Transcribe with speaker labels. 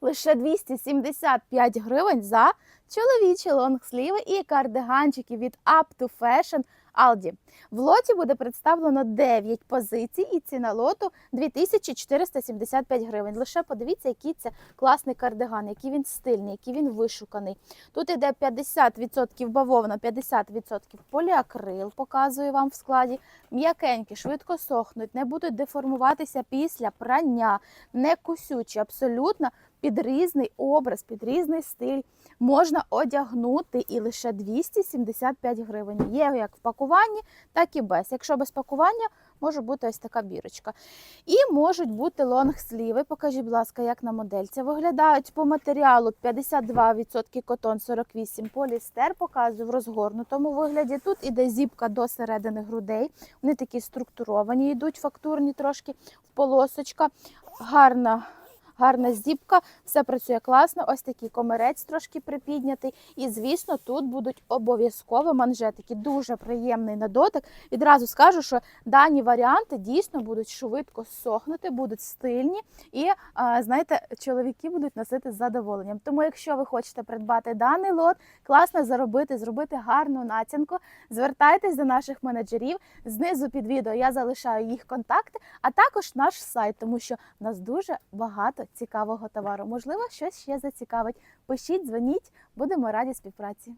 Speaker 1: лише 275 гривень за чоловічі лонгсліви і кардиганчики від Up to Fashion Aldi. В лоті буде представлено 9 позицій і ціна лоту 2475 гривень. Лише подивіться, який це класний кардиган, який він стильний, який він вишуканий. Тут іде 50% бавовна, 50% поліакрил, показую вам в складі. М'якенькі, швидко сохнуть, не будуть деформуватися після прання, не кусючі, абсолютно під різний образ, під різний стиль. Можна одягнути і лише 275 гривень. Є як в пакуванні, так і без. Якщо без пакування, може бути ось така бірочка. І можуть бути лонгсліви. Покажіть, будь ласка, як на модельці виглядають по матеріалу 52% котон, 48% полістер. Показую в розгорнутому вигляді. Тут іде зіпка до середини грудей. Вони такі структуровані, йдуть фактурні трошки в полосочка. Гарна. Гарна зіпка, все працює класно. Ось такий комирець трошки припіднятий. І, звісно, тут будуть обов'язково манжетики. Дуже приємний на дотик. Відразу скажу, що дані варіанти дійсно будуть швидко сохнути, будуть стильні і, знаєте, чоловіки будуть носити з задоволенням. Тому, якщо ви хочете придбати даний лот, класно заробити, зробити гарну націнку, звертайтесь до наших менеджерів. Знизу під відео я залишаю їх контакти, а також наш сайт, тому що нас дуже багато цікавого товару. Можливо, щось ще зацікавить. Пишіть, дзвоніть, будемо раді співпраці.